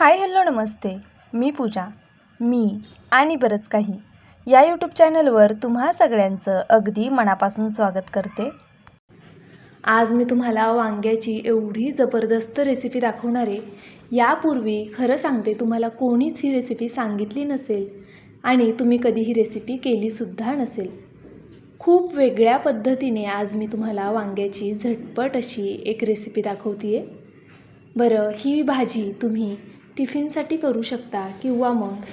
Hi hello नमस्ते. मी पूजा मी आणि बरंच काही. या यूट्यूब चॅनलवर तुम्हा सगळ्यांचं अगदी मनापासून स्वागत करते. आज मी तुम्हाला वांग्याची एवढी जबरदस्त रेसिपी दाखवणार आहे. यापूर्वी खरं सांगते तुम्हाला कोणीच ही रेसिपी सांगितली नसेल आणि तुम्ही कधी ही रेसिपी केलीसुद्धा नसेल. खूप वेगळ्या पद्धतीने आज मी तुम्हाला वांग्याची झटपट अशी एक रेसिपी दाखवते आहे बरं ही भाजी तुम्ही टिफिनसाठी करू शकता किंवा मग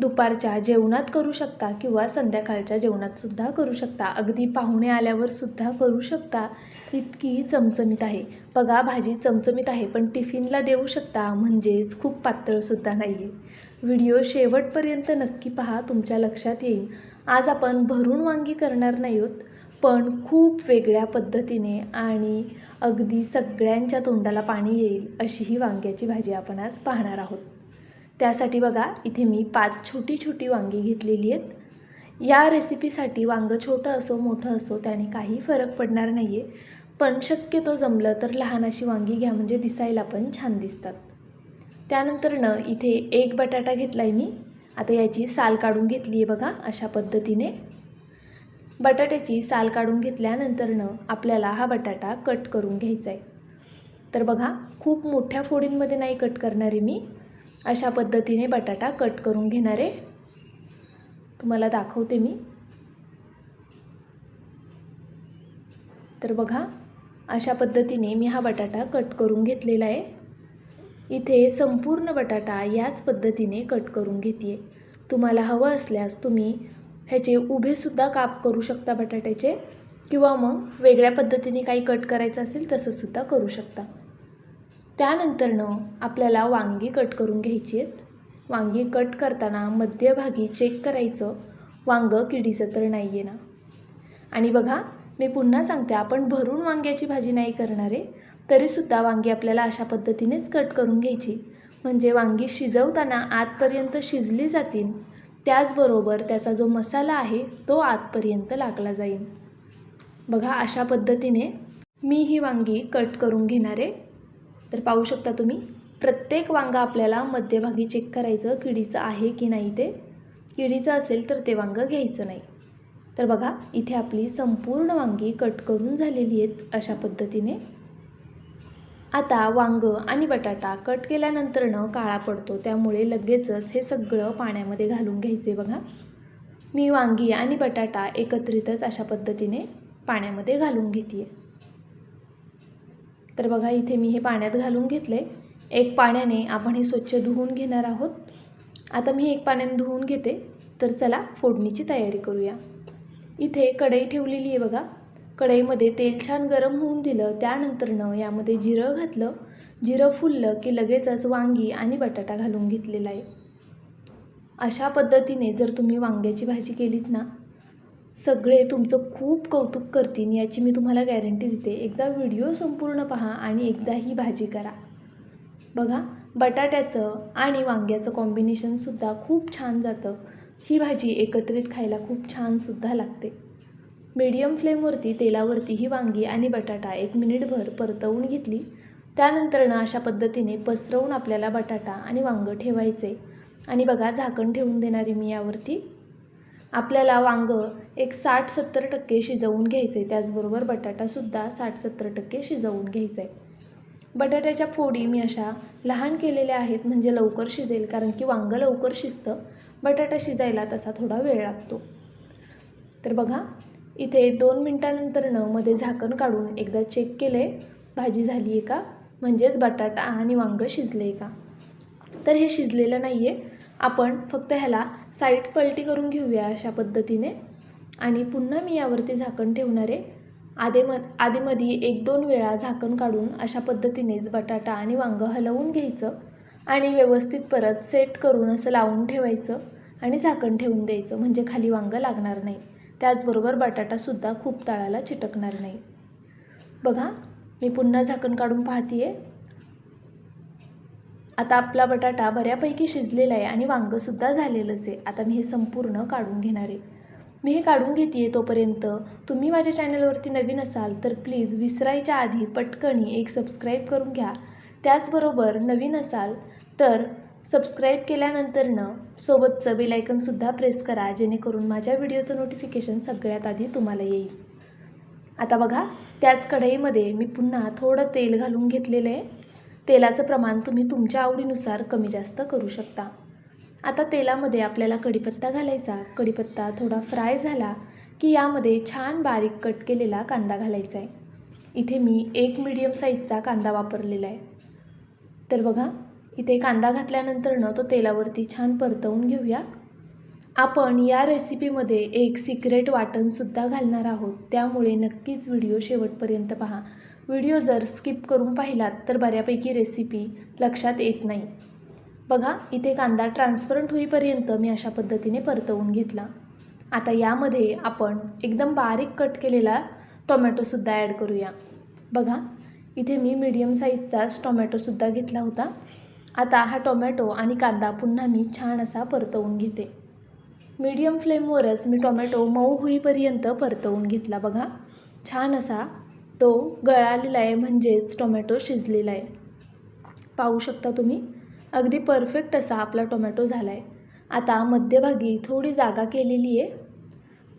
दुपारच्या जेवणात करू शकता किंवा संध्याकाळच्या जेवणातसुद्धा करू शकता. अगदी पाहुणे आल्यावर सुद्धा करू शकता. इतकी चमचमीत आहे. बघा भाजी चमचमीत आहे पण टिफिनला देऊ शकता म्हणजेच खूप पातळसुद्धा नाही आहे व्हिडिओ शेवटपर्यंत नक्की पहा तुमच्या लक्षात येईल. आज आपण भरून वांगी करणार नाही आहोत पण खूप वेगळ्या पद्धतीने आणि अगदी सगळ्यांच्या तोंडाला पाणी येईल अशी ही वांग्याची भाजी आपण आज पाहणार आहोत. त्यासाठी बघा इथे मी पाच छोटी छोटी वांगी घेतलेली आहेत. या रेसिपीसाठी वांगं छोटं असो मोठं असो त्याने काही फरक पडणार नाही आहे पण शक्यतो जमलं तर लहान अशी वांगी घ्या म्हणजे दिसायला पण छान दिसतात. त्यानंतरनं इथे एक बटाटा घेतला आहे मी. आता याची साल काढून घेतली आहे बघा अशा पद्धतीने. बटाट्याची साल काढून घेतल्यानंतरनं आपल्याला हा बटाटा कट करून घ्यायचा आहे तर बघा खूप मोठ्या फोडींमध्ये नाही कट करणारे मी. अशा पद्धतीने बटाटा कट करून घेणारे. तुम्हाला दाखवते मी. तर बघा अशा पद्धतीने मी हा बटाटा कट करून घेतलेला आहे इथे संपूर्ण बटाटा याच पद्धतीने कट करून घेते तुम्हाला हवं असल्यास तुम्ही ह्याचे उभेसुद्धा काप करू शकता बटाट्याचे किंवा मग वेगळ्या पद्धतीने काही कट करायचं असेल तसंसुद्धा करू शकता. त्यानंतरनं आपल्याला वांगी कट करून घ्यायची आहेत. वांगी कट करताना मध्यभागी चेक करायचं. वांगं किडीचं तर नाही आहे ना. आणि बघा मी पुन्हा सांगते आपण भरून वांग्याची भाजी नाही करणार आहे तरीसुद्धा वांगी आपल्याला अशा पद्धतीनेच कट करून घ्यायची. म्हणजे वांगी शिजवताना आतपर्यंत शिजली जातील त्याचबरोबर त्याचा जो मसाला आहे तो आतपर्यंत लागला जाईल. बघा अशा पद्धतीने मी ही वांगी कट करून घेणार आहे. तर पाहू शकता तुम्ही प्रत्येक वांगा आपल्याला मध्यभागी चेक करायचं किडीचं आहे की नाही ते. किडीचं असेल तर ते वांगं घ्यायचं नाही. तर बघा इथे आपली संपूर्ण वांगी कट करून झालेली आहेत अशा पद्धतीने. आता वांग आणि बटाटा कट केल्यानंतरनं काळा पडतो त्यामुळे लगेचच हे सगळं पाण्यामध्ये घालून घ्यायचे बघा. मी वांगी आणि बटाटा एकत्रितच अशा पद्धतीने पाण्यामध्ये घालून घेते तर बघा इथे मी हे पाण्यात घालून घेतले. एक पाण्याने आपण हे स्वच्छ धुवून घेणार आहोत. आता मी एक पाण्याने धुवून घेते. तर चला फोडणीची तयारी करूया. इथे कढई ठेवलेली आहे बघा. कढईमध्ये तेल छान गरम होऊन दिलं त्यानंतरनं यामध्ये जिरं घातलं. जिरं फुललं की लगेचच वांगी आणि बटाटा घालून घेतलेला आहे. अशा पद्धतीने जर तुम्ही वांग्याची भाजी केलीत ना सगळे तुमचं खूप कौतुक करतील याची मी तुम्हाला गॅरंटी देते. एकदा व्हिडिओ संपूर्ण पहा आणि एकदा ही भाजी करा. बघा बटाट्याचं आणि वांग्याचं कॉम्बिनेशनसुद्धा खूप छान जातं. ही भाजी एकत्रित खायला खूप छानसुद्धा लागते. मीडियम फ्लेमवरती तेलावरती ही वांगी आणि बटाटा एक मिनिटभर परतवून घेतली. त्यानंतरनं अशा पद्धतीने पसरवून आपल्याला बटाटा आणि वांगं ठेवायचे. आणि बघा झाकण ठेवून देणारी मी यावरती. आपल्याला वांगं एक साठ सत्तर टक्के शिजवून घ्यायचं. आहे त्याचबरोबर बटाटासुद्धा साठ सत्तर टक्के शिजवून घ्यायचं. आहे बटाट्याच्या फोडी मी अशा लहान केलेल्या आहेत म्हणजे लवकर शिजेल कारण की वांगं लवकर शिजतं. बटाटा शिजायला तसा थोडा वेळ लागतो. तर बघा इथे दोन मिनटानंतरनं मध्ये झाकण काढून एकदा चेक केलं आहे भाजी झाली आहे का? म्हणजेच बटाटा आणि वांगं शिजले आहे का? तर हे शिजलेलं नाही आहे आपण फक्त ह्याला साईड पलटी करून घेऊया अशा पद्धतीने. आणि पुन्हा मी यावरती झाकण ठेवणार. आहे आधेम आधीमध्ये एक दोन वेळा झाकण काढून अशा पद्धतीनेच बटाटा आणि वांगं हलवून घ्यायचं. आणि व्यवस्थित परत सेट करून असं लावून ठेवायचं. आणि झाकण ठेवून द्यायचं. म्हणजे खाली वांगं लागणार नाही. त्याचबरोबर बटाटासुद्धा खूप तळाला चिटकणार नाही. बघा मी पुन्हा झाकण काढून पाहते आहे आता आपला बटाटा बऱ्यापैकी शिजलेला आहे आणि वांगंसुद्धा झालेलंच आहे. आता मी हे संपूर्ण काढून घेणार आहे. मी हे काढून घेते आहे तोपर्यंत तुम्ही माझ्या चॅनलवरती नवीन असाल तर प्लीज विसरायच्या आधी पटकणी एक सबस्क्राईब करून घ्या. त्याचबरोबर नवीन असाल तर सबस्क्राईब केल्यानंतरनं सोबतचं बेलायकनसुद्धा प्रेस करा जेणेकरून माझ्या व्हिडिओचं नोटिफिकेशन सगळ्यात आधी तुम्हाला येईल. आता बघा त्याच कढईमध्ये मी पुन्हा थोडं तेल घालून घेतलेलं आहे. तेलाचं प्रमाण तुम्ही तुमच्या आवडीनुसार कमी जास्त करू शकता. आता तेलामध्ये आपल्याला कढीपत्ता घालायचा. कढीपत्ता थोडा फ्राय झाला की यामध्ये छान बारीक कट केलेला कांदा घालायचा आहे. इथे मी एक मीडियम साईजचा कांदा वापरलेला आहे. तर बघा इथे कांदा घातल्यानंतरनं तो तेलावरती छान परतवून घेऊया. आपण या रेसिपीमध्ये एक सिक्रेट वाटणसुद्धा घालणार आहोत. त्यामुळे नक्कीच व्हिडिओ शेवटपर्यंत पहा. व्हिडिओ जर स्किप करून पाहिलात तर बऱ्यापैकी रेसिपी लक्षात येत नाही. बघा इथे कांदा ट्रान्सपरंट होईपर्यंत मी अशा पद्धतीने परतवून घेतला. आता यामध्ये आपण एकदम बारीक कट केलेला टोमॅटोसुद्धा ॲड करूया. बघा इथे मी मीडियम साईजचाच टोमॅटोसुद्धा घेतला होता. आता हा टोमॅटो आणि कांदा पुन्हा मी छान असा परतवून घेते. मीडियम फ्लेमवरच मी टोमॅटो मऊ होईपर्यंत परतवून घेतला बघा. छान असा तो गळालेला आहे म्हणजेच टोमॅटो शिजलेला आहे. पाहू शकता तुम्ही अगदी परफेक्ट असा आपला टोमॅटो झाला आहे आता मध्यभागी थोडी जागा केलेली आहे.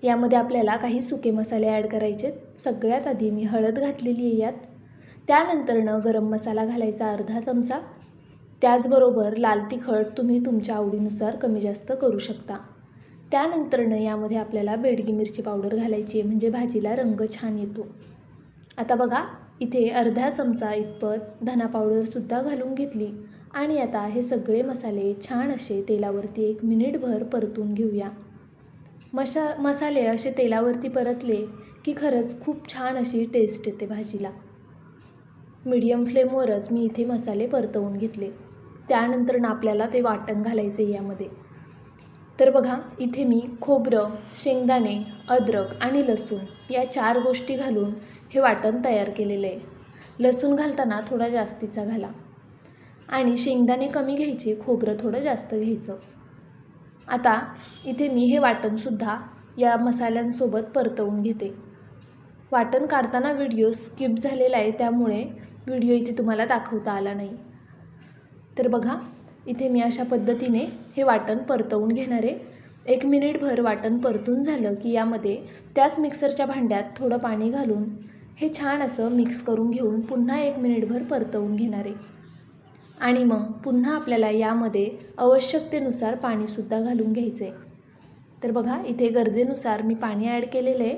यामध्ये आपल्याला काही सुके मसाले ॲड करायचे सगळ्यात आधी मी हळद घातलेली आहे यात. त्यानंतरनं गरम मसाला घालायचा अर्धा चमचा. त्याचबरोबर लाल तिखट तुम्ही तुमच्या आवडीनुसार कमी जास्त करू शकता. त्यानंतरनं यामध्ये आपल्याला बेडगी मिरची पावडर घालायची आहे म्हणजे भाजीला रंग छान येतो. आता बघा इथे अर्धा चमचा इतपत धना पावडरसुद्धा घालून घेतली. आणि आता हे सगळे मसाले छान असे तेलावरती एक मिनिटभर परतून घेऊया. मशा मसाले असे तेलावरती परतले की खरंच खूप छान अशी टेस्ट येते भाजीला. मीडियम फ्लेमवरच मी इथे मसाले परतवून घेतले. त्यानंतर आपल्याला ते वाटण घालायचं आहे यामध्ये. तर बघा इथे मी खोबरं शेंगदाणे अद्रक आणि लसूण या चार गोष्टी घालून हे वाटण तयार केलेलं आहे. लसूण घालताना थोडा जास्तीचा घाला. आणि शेंगदाणे कमी घ्यायचे खोबरं थोडं जास्त घ्यायचं. आता इथे मी हे वाटणसुद्धा या मसाल्यांसोबत परतवून घेते. वाटण काढताना व्हिडिओ स्किप झालेला आहे त्यामुळे व्हिडिओ इथे तुम्हाला दाखवता आला नाही. तर बघा इथे मी अशा पद्धतीने हे वाटण परतवून घेणार आहे. एक मिनिटभर वाटण परतून झालं की यामध्ये त्याच मिक्सरच्या भांड्यात थोडं पाणी घालून हे छान असं मिक्स करून घेऊन पुन्हा एक मिनिटभर परतवून घेणार आहे. आणि मग पुन्हा आपल्याला यामध्ये आवश्यकतेनुसार पाणीसुद्धा घालून घ्यायचं आहे तर बघा इथे गरजेनुसार मी पाणी ॲड केलेलं आहे.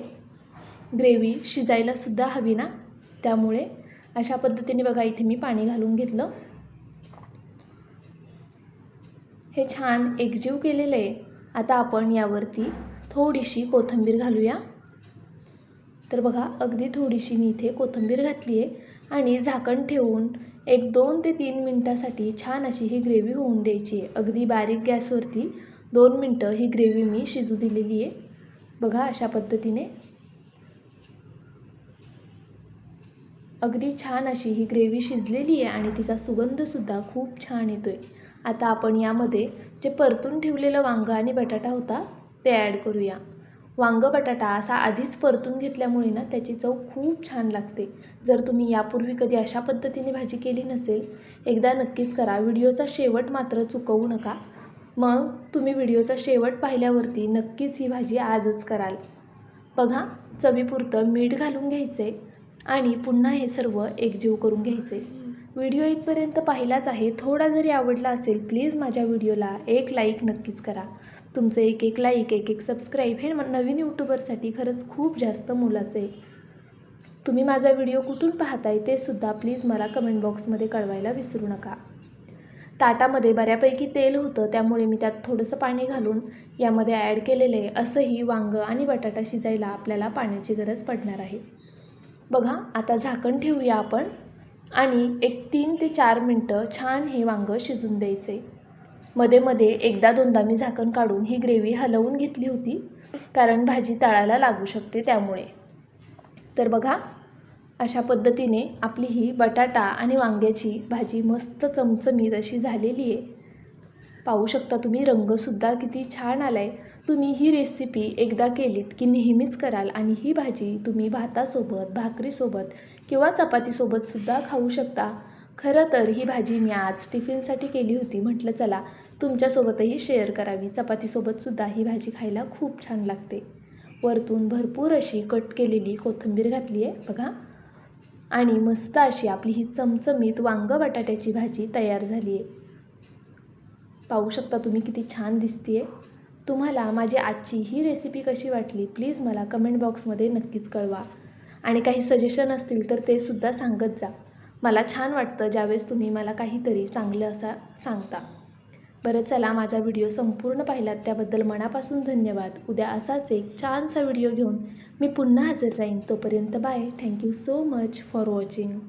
ग्रेव्ही शिजायलासुद्धा हवी ना? त्यामुळे अशा पद्धतीने बघा इथे मी पाणी घालून घेतलं. हे छान एकजीव केलेलं आहे. आता आपण यावरती थोडीशी कोथिंबीर घालूया. तर बघा अगदी थोडीशी मी इथे कोथिंबीर घातली आहे आणि झाकण ठेवून एक दोन ते तीन मिनटासाठी छान अशी ही ग्रेव्ही होऊन द्यायची आहे. अगदी बारीक गॅसवरती दोन मिनटं ही ग्रेव्ही मी शिजू दिलेली आहे. बघा अशा पद्धतीने. अगदी छान अशी ही ग्रेव्ही शिजलेली आहे आणि तिचा सुगंधसुद्धा खूप छान येतो आहे आता आपण यामध्ये जे परतून ठेवलेलं वांगं आणि बटाटा होता ते ॲड करूया. वांगं बटाटा असा आधीच परतून घेतल्यामुळे ना त्याची चव खूप छान लागते. जर तुम्ही यापूर्वी कधी अशा पद्धतीने भाजी केली नसेल एकदा नक्कीच करा. व्हिडिओचा शेवट मात्र चुकवू नका. मग तुम्ही व्हिडिओचा शेवट पाहिल्यावरती नक्कीच ही भाजी आजच कराल. बघा चवीपुरतं मीठ घालून घ्यायचे आणि पुन्हा हे सर्व एकजीव करून घ्यायचे व्हिडिओ इथपर्यंत पाहिलाच आहे. थोडा जरी आवडला असेल प्लीज माझ्या व्हिडिओला एक लाईक नक्कीच करा. तुमचं एक एक लाईक एक एक सबस्क्राईब हे नवीन यूट्यूबरसाठी खरंच खूप जास्त मोलाचं. आहे तुम्ही माझा व्हिडिओ कुठून पाहताय ते सुद्धा प्लीज मला कमेंट बॉक्समध्ये कळवायला विसरू नका. ताटामध्ये बऱ्यापैकी तेल होतं त्यामुळे मी त्यात थोडंसं पाणी घालून यामध्ये ॲड केलेलं आहे असंही वांगं आणि बटाटा शिजायला आपल्याला पाण्याची गरज पडणार आहे. बघा आता झाकण ठेवूया आपण. आणि एक तीन ते चार मिनटं छान हे वांगं शिजून द्यायचे. मध्ये मध्ये एकदा दोनदा मी झाकण काढून ही ग्रेव्ही हलवून घेतली होती कारण भाजी तळाला लागू शकते त्यामुळे. तर बघा अशा पद्धतीने आपली ही बटाटा आणि वांग्याची भाजी मस्त चमचमीत अशी झालेली आहे. पाहू शकता तुम्ही रंगसुद्धा किती छान आला आहे तुम्ही ही रेसिपी एकदा केलीत की नेहमीच कराल आणि ही भाजी तुम्ही भातासोबत भाकरीसोबत किंवा चपातीसोबतसुद्धा खाऊ शकता. खरं तर ही भाजी मी आज टिफिनसाठी केली होती. म्हटलं चला तुमच्यासोबतही शेअर करावी. चपातीसोबतसुद्धा ही भाजी खायला खूप छान लागते. वरतून भरपूर अशी कट केलेली कोथिंबीर घातली आहे बघा. आणि मस्त अशी आपली ही चमचमीत वांग बटाट्याची भाजी तयार झाली आहे. पाहू शकता तुम्ही किती छान दिसते आहे तुम्हाला माझी आजची ही रेसिपी कशी वाटली प्लीज मला कमेंट बॉक्समध्ये नक्कीच कळवा. आणि काही सजेशन असतील तर ते सुद्धा सांगत जा. मला छान वाटतं ज्यावेळेस तुम्ही मला काहीतरी चांगलं असा सांगता. बरं चला माझा व्हिडिओ संपूर्ण पाहिलात. त्याबद्दल मनापासून धन्यवाद. उद्या असाच एक छानसा व्हिडिओ घेऊन मी पुन्हा हजर राहीन. तोपर्यंत bye thank you so much for watching